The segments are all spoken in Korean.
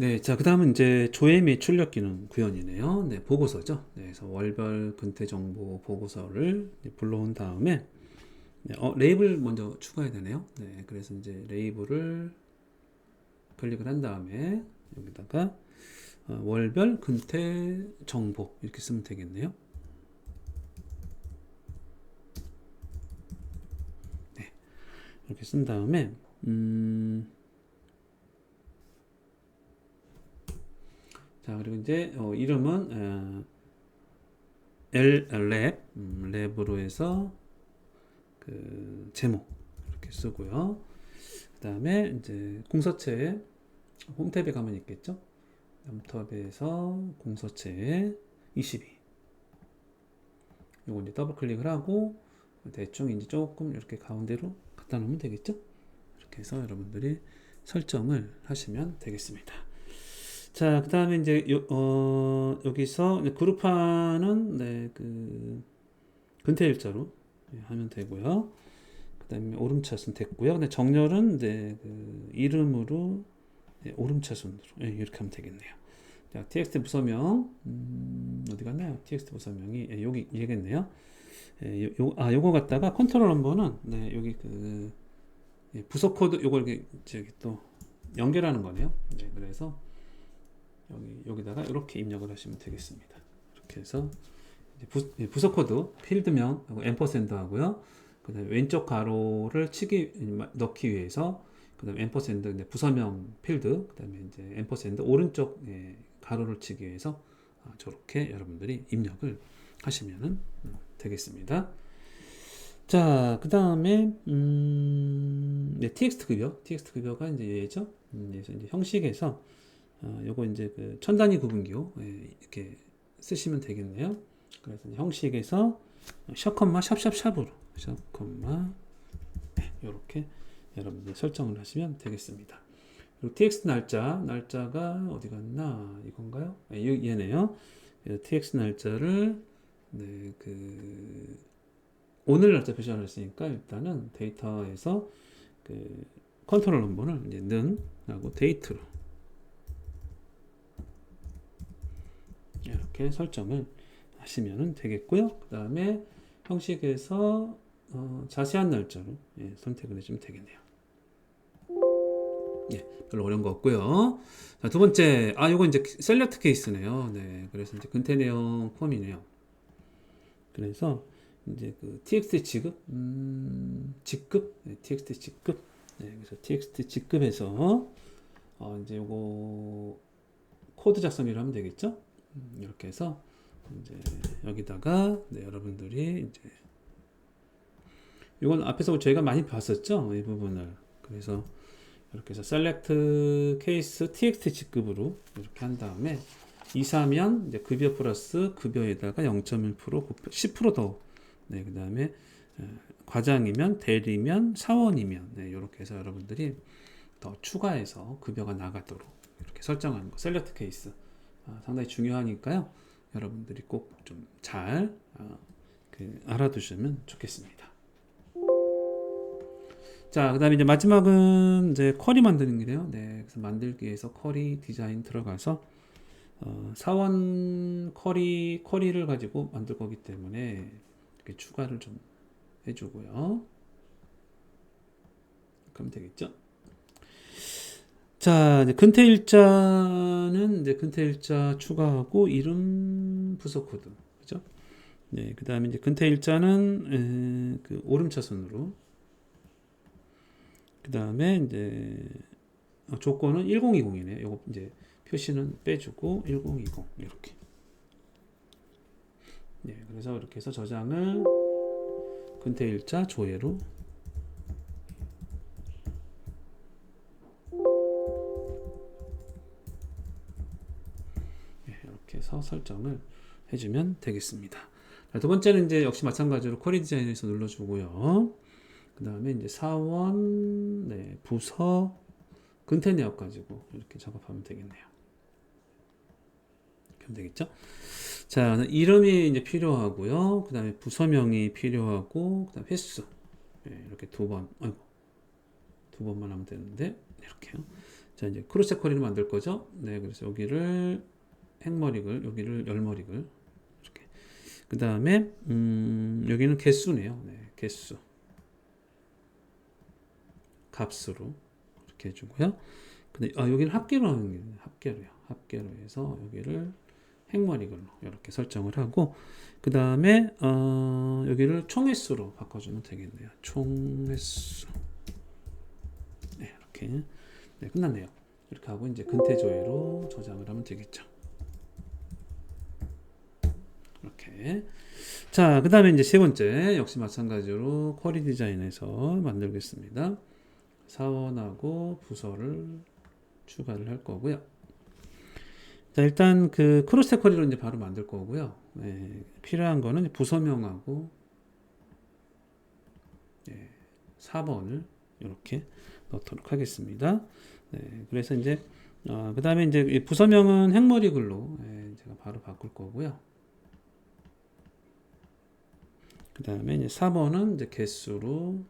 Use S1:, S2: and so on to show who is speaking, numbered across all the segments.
S1: 네, 자, 그 다음은 이제 조회 및 출력 기능 구현이네요. 네, 보고서죠. 네, 그래서 월별 근태 정보 보고서를 불러온 다음에, 네, 어, 레이블 먼저 추가해야 되네요. 네, 그래서 이제 레이블을 클릭을 한 다음에 여기다가 어, 월별 근태 정보 이렇게 쓰면 되겠네요. 네, 이렇게 쓴 다음에, 음, 자, 그리고 이제 어, 이름은 어, L 랩 음, 랩으로 해서 그 제목 이렇게 쓰고요. 그 다음에 이제 공서체 홈탭에 가면 있겠죠. 홈탭에서 공서체 22. 요거 이제 더블 클릭을 하고 대충 이제 조금 이렇게 가운데로 갖다 놓으면 되겠죠. 이렇게 해서 여러분들이 설정을 하시면 되겠습니다. 자, 그 다음에 이제, 요, 어, 여기서 이제 그룹화는, 네, 그, 근태 일자로 예, 하면 되고요. 그 다음에 오름차순 됐고요. 근데 정렬은, 네, 그, 이름으로, 네, 오름차순으로, 예, 이렇게 하면 되겠네요. 자, txt 부서명, 음, 어디 갔나요? txt 부서명이, 예, 여기, 얘겠네요. 예, 요, 요, 아, 요거 갖다가 컨트롤 넘버는, 네, 여기 그, 예, 부서 코드, 요걸 저기 또, 연결하는 거네요. 네, 그래서, 여기 여기다가 이렇게 입력을 하시면 되겠습니다. 이렇게 해서 부, 예, 부서 코드 필드명하고 앰퍼센드 하고요. 그다음에 왼쪽 가로를 치기 넣기 위해서 그다음에 앰퍼센드 부서명 필드 그다음에 이제 앰퍼센드 오른쪽 예, 가로를 치기 위해서 아, 저렇게 여러분들이 입력을 하시면 되겠습니다. 자, 그 다음에, 음, 네, txt 급여. txt 급여가 이제 얘죠. 음, 이제 형식에서 어, 요거 이제 그 천단위 구분기호 예, 이렇게 쓰시면 되겠네요. 그래서 형식에서 샵컴마 샵샵샵으로 샵컴마 네, 이렇게 여러분들 설정을 하시면 되겠습니다. 그리고 txt 날짜 날짜가 어디 갔나 이건가요? 네, 얘네요. txt 날짜를 네, 그 오늘 날짜 표시를 했으니까 일단은 데이터에서 그 컨트롤 넘버를 이제 는 하고 데이트로 이렇게 설정을 하시면 되겠고요. 그 다음에 형식에서 어, 자세한 날짜로 예, 선택을 해주면 되겠네요. 예, 별로 어려운 거 없고요. 자, 두 번째, 아, 요거 이제 셀렉트 케이스네요. 네, 그래서 이제 근태 내용 폼이네요. 그래서 이제 그 txt 지급, 음, 직급, 네, txt 직급, 네, 그래서 txt 직급에서 어, 이제 요거 코드 작성을 하면 되겠죠? 음, 이렇게 해서 이제 여기다가 네, 여러분들이 이제 이건 앞에서 저희가 많이 봤었죠? 이 부분을. 그래서 이렇게 해서 select case txt 직급으로 이렇게 한 다음에 이사면 이제 급여 플러스 급여에다가 0.1% 10%더. 네, 그 다음에 과장이면 대리면 사원이면. 네, 이렇게 해서 여러분들이 더 추가해서 급여가 나가도록 이렇게 설정하는 거 셀렉트 케이스. 아, 상당히 중요하니까요. 여러분들이 꼭 좀잘 아, 그 알아두시면 좋겠습니다. 자, 그 다음에 이제 마지막은 이제 쿼리 만드는 게요. 네, 그래서 만들기 위해서 쿼리 디자인 들어가서 어, 사원 쿼리 쿼리를 가지고 만들 거기 때문에 이렇게 추가를 좀 해주고요. 그럼 되겠죠? 자, 이제 근태 일자는 이제 근태 일자 추가하고 이름 부서 코드. 그죠? 네, 그 다음에 이제 근태 일자는 에, 그 오름차순으로. 그 다음에 이제 어, 조건은 1020이네. 요거 이제 표시는 빼주고 1020 이렇게. 네, 그래서 이렇게 해서 저장을 근태 일자 조회로 해서 설정을 해주면 되겠습니다. 두 번째는 이제 역시 마찬가지로 쿼리 디자인에서 눌러주고요. 그 다음에 이제 사원, 네, 부서, 근태 내역 가지고 이렇게 작업하면 되겠네요. 그럼 되겠죠? 자, 이름이 이제 필요하고요. 그 다음에 부서명이 필요하고, 그 다음 횟수. 네, 이렇게 두 번, 아이고, 두 번만 하면 되는데, 이렇게요. 자 이제 크로스 쿼리를 만들 거죠. 네, 그래서 여기를 행머리글, 여기를 열머리글 이렇게. 그 다음에 음, 여기는 개수네요. 네, 개수 값으로 이렇게 해주고요. 근데 아 여기는 합계로 하는 게 합계로요. 합계로 해서 여기를 행머리글로 이렇게 설정을 하고 그 다음에 어, 여기를 총횟수로 바꿔주면 되겠네요. 총횟수 네 이렇게 네 끝났네요. 이렇게 하고 이제 근태 조회로 저장을 하면 되겠죠. 이렇게 자, 그 다음에 이제 세 번째 역시 마찬가지로 쿼리 디자인에서 만들겠습니다. 사원하고 부서를 추가를 할 거고요. 자, 일단 그 크로스 쿼리로 이제 바로 만들 거고요. 네, 필요한 거는 부서명하고 네, 4번을 이렇게 넣도록 하겠습니다. 네, 그래서 이제 어, 그 다음에 이제 이 부서명은 행머리 글로 예, 제가 바로 바꿀 거고요. 그 다음에 이제 4번은 이제 개수로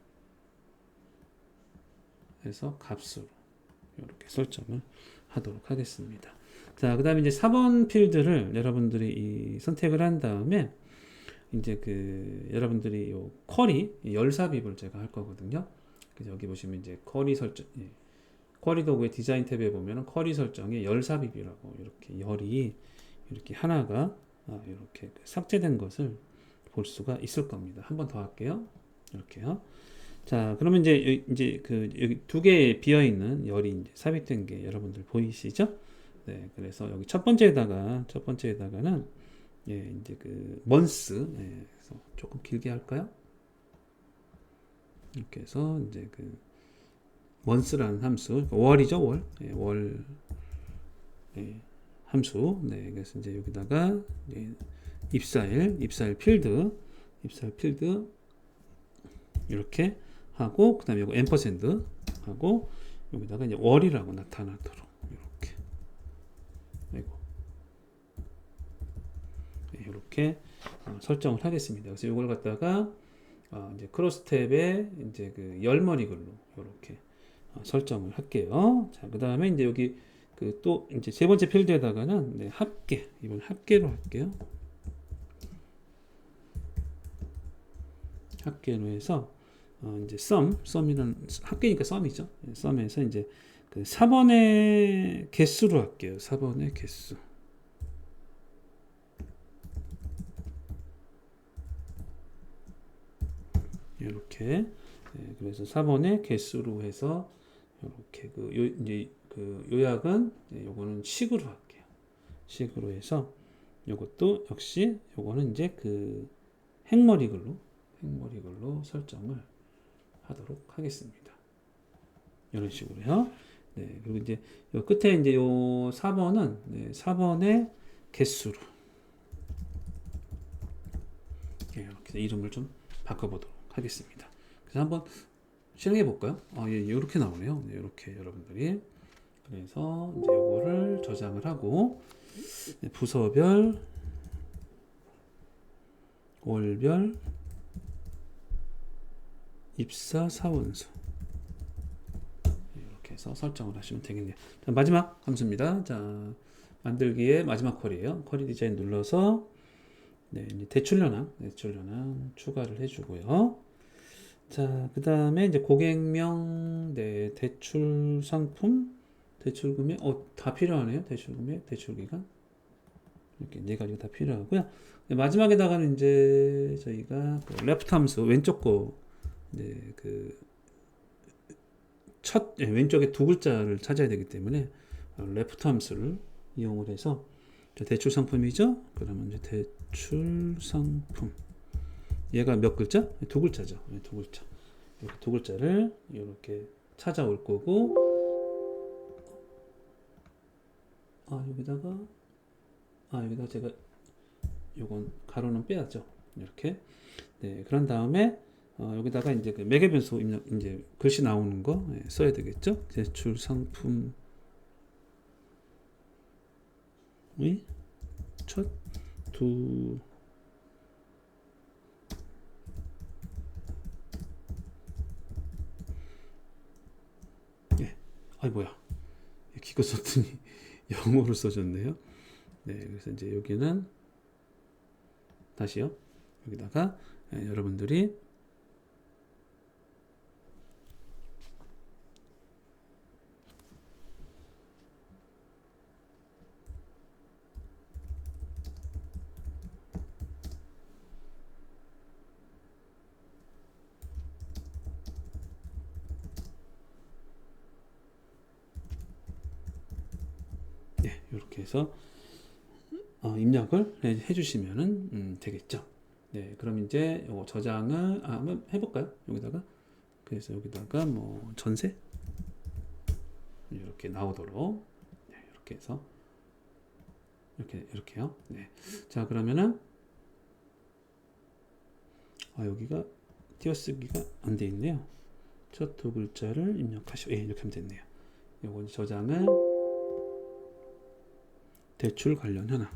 S1: 해서 값으로 이렇게 설정을 하도록 하겠습니다. 자, 그 다음에 이제 4번 필드를 여러분들이 이 선택을 한 다음에 이제 그 여러분들이 요 쿼리 열삽입을 제가 할 거거든요. 그래서 여기 보시면 이제 쿼리 설정, 예. 쿼리 도구의 디자인 탭에 보면은 쿼리 설정에 열삽입이라고 이렇게 열이 이렇게 하나가 아, 이렇게 삭제된 것을 볼 수가 있을 겁니다. 한 번 더 할게요. 이렇게요. 자, 그러면 이제 여- 이제 그 여기 두 개 비어 있는 열이 이제 삽입된 게 여러분들 보이시죠? 네, 그래서 여기 첫 번째에다가 첫 번째에다가는 예, 이제 그 먼스 예, 그래서 조금 길게 할까요? 이렇게 해서 이제 그 먼스라는 함수 그러니까 월이죠 월, 예, 월 예, 함수. 네, 그래서 이제 여기다가 예, 입사일, 입사일 필드, 입사일 필드 이렇게 하고 그다음에 이거 앰퍼샌드 하고 여기다가 이제 월이라고 나타나도록 이렇게 아이고 네, 이렇게 어, 설정을 하겠습니다. 그래서 이걸 갖다가 어, 이제 크로스 탭에 이제 그 열머리 글로 이렇게 어, 설정을 할게요. 자, 그 다음에 이제 여기 그 또 이제 세 번째 필드에다가는 네, 합계 이번 합계로 할게요. 합계로 해서 어, 이제 sum, sum이라는 합계니까 sum이죠. 예, sum에서 이제 그 4번의 개수로 할게요. 4번의 개수. 이렇게 예, 그래서 4번의 개수로 해서 이렇게 그 요, 이제 그 요약은 예, 요거는 식으로 할게요. 식으로 해서 요것도 역시 요거는 이제 그 행머리 글로 행머리 글로 설정을 하도록 하겠습니다. 이런 식으로요. 네, 그리고 이제 요 끝에 이제 요 4번은 네, 4번의 개수로 예, 이렇게 이름을 좀 바꿔보도록 하겠습니다. 그래서 한번 실행해 볼까요? 아, 예, 이렇게 나오네요. 네, 이렇게 여러분들이 그래서 이제 요거를 저장을 하고 네, 부서별 월별 입사 사원수 이렇게 해서 설정을 하시면 되겠네요. 자, 마지막 함수입니다. 자, 만들기의 마지막 쿼리예요. 쿼리 디자인 눌러서 네, 이제 대출 현황, 대출 현황 추가를 해주고요. 자, 그 다음에 이제 고객명, 네, 대출 상품, 대출 금액, 어, 다 필요하네요. 대출 금액, 대출 기간. 이렇게 네 가지가 다 필요하고요. 네, 마지막에다가는 이제 저희가 그 레프트 함수, 왼쪽 거, 네, 그, 첫, 네, 왼쪽에 두 글자를 찾아야 되기 때문에 어, 레프트 함수를 이용을 해서 저 대출 상품이죠? 그러면 이제 대출 상품. 얘가 몇 글자? 두 글자죠. 네, 두 글자. 이렇게 두 글자를 이렇게 찾아올 거고, 아, 여기다가, 아, 여기다 제가 요건 가로는 빼야죠. 이렇게. 네, 그런 다음에, 어, 여기다가 이제 그 매개 변수 입력, 이제 글씨 나오는 거 예, 써야 되겠죠? 대출 상품의 첫두 예. 아이 뭐야? 거 썼더니 영어로 써졌네요. 네, 그래서 이제 여기는 다시요. 여기다가 예, 여러분들이 네, 이렇게 해서 어, 입력을 해, 해주시면은 음, 되겠죠. 네, 그럼 이제 저장을 아, 한번 해볼까요? 여기다가 그래서 여기다가 뭐 전세 이렇게 나오도록 네, 이렇게 해서 이렇게 이렇게요. 네, 자 그러면은 아 여기가 띄어쓰기가 안 돼 있네요. 첫 두 글자를 입력하시오. 예, 이렇게 하면 됐네요. 이제 저장을 대출 관련 현황.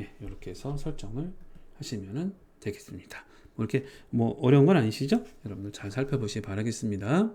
S1: 예, 이렇게 해서 설정을 하시면 되겠습니다. 뭐 이렇게 뭐 어려운 건 아니시죠? 여러분들 잘 살펴보시기 바라겠습니다.